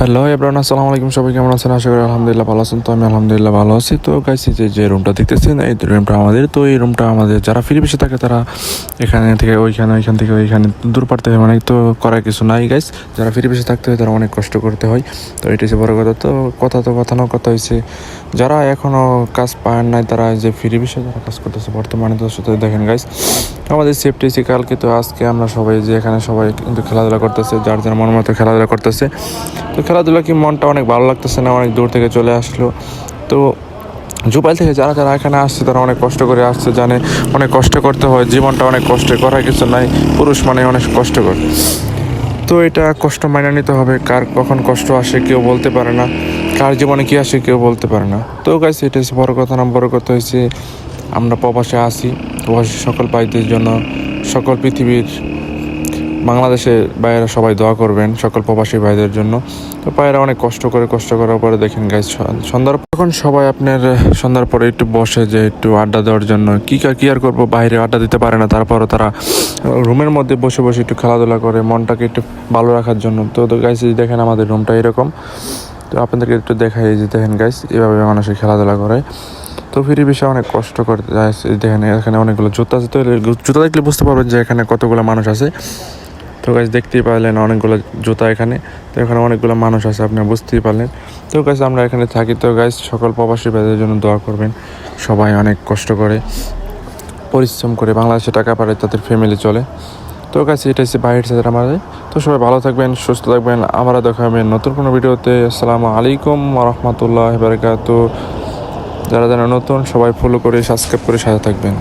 Hello এবার আসসালামু আলাইকুম। সবাই কেমন আছেন? আশা করি আলহামদুলিল্লাহ ভালো আছেন। তো আমি আলহামদুলিল্লাহ ভালো আছি। তো গাইছি যে যে রুমটা দেখতেছেন, এই রুমটা আমাদের, তো এই রুমটা আমাদের যারা ফিরে বেশি থাকে, তারা এখানে থেকে ওইখানে, ওইখান থেকে ওইখানে দূর পারতে হয়। মানে তো করার কিছু নাই গাইস যারা ফিরে বেশি থাকতে হয়, তারা অনেক কষ্ট করতে হয়। তো এটাই হচ্ছে বড় কথা। তো কথা তো কথা না কথা হয়েছে যারা এখনও কাজ পায় নাই, তারা যে ফিরে বেশি যারা কাজ করতেছে, বর্তমানে তো সাথে দেখেন গাইস আমাদের সেফটি এসি কালকে। তো আজকে আমরা সবাই যে এখানে সবাই কিন্তু খেলাধুলা করতেছে, যার যার মন মতো খেলাধুলা করতেছে। তো খেলাধুলা কি মনটা অনেক ভালো লাগতেছে না? অনেক দূর থেকে চলে আসলো। তো জুপাইল থেকে যারা যারা এখানে আসছে, তারা অনেক কষ্ট করে আসছে, জানে অনেক কষ্ট করতে হয়, জীবনটা অনেক কষ্ট করার কিছু নাই, পুরুষ মানে অনেক কষ্টকর। তো এটা কষ্ট মাইনে নিতে হবে, কার কখন কষ্ট আসে কেউ বলতে পারে না, কার জীবনে কী আসে কেউ বলতে পারে না। তো গাইছে এটা হচ্ছে বড় কথা না বড় কথা হয়েছে আমরা প্রবাসে আসি প্রবাসী সকল ভাইদের জন্য, সকল পৃথিবীর বাংলাদেশের বাইরে সবাই দোয়া করবেন, সকল প্রবাসী ভাইদের জন্য। তো পায়রা অনেক কষ্ট করে, কষ্ট করার পরে দেখেন গাইজ সন্ধ্যার তখন সবাই আপনার সন্ধ্যার পরে একটু বসে যে একটু আড্ডা দেওয়ার জন্য কী কি আর করব, বাইরে আড্ডা দিতে পারে না। তারপরও তারা রুমের মধ্যে বসে বসে একটু খেলাধুলা করে, মনটাকে একটু ভালো রাখার জন্য। তো গাইজ দেখেন আমাদের রুমটা এরকম। তো আপনাদেরকে একটু দেখাই যে দেখেন গাইজ এভাবে মানুষের খেলাধুলা করে। তো ফিরি বিষয়ে অনেক কষ্ট করতে দেখেন এখানে অনেকগুলো জুতা আছে। তো জুতা দেখলে বুঝতে পারবেন যে এখানে কতগুলো মানুষ আছে। তো গাছ দেখতেই পারলেন অনেকগুলো জুতা এখানে। তো এখানে অনেকগুলো মানুষ আছে আপনি বুঝতেই পারলেন। তো গাছ আমরা এখানে থাকি। তো গাছ সকল প্রবাসী ভাইদের জন্য দোয়া করবেন। সবাই অনেক কষ্ট করে, পরিশ্রম করে বাংলাদেশে টাকা পাঠায় তাদের ফ্যামিলি চলে। তো গাছ এটা হচ্ছে বাইরের সাথে আমাদের তো সবাই ভালো থাকবেন, সুস্থ থাকবেন। আমরা দেখা হবেন নতুন কোনো ভিডিওতে। আসসালামু আলাইকুম রহমতুল্লাহ বারকাত যারা যারা নতুন, সবাই ফলো করে সাবস্ক্রাইব করে সাথে থাকবেন।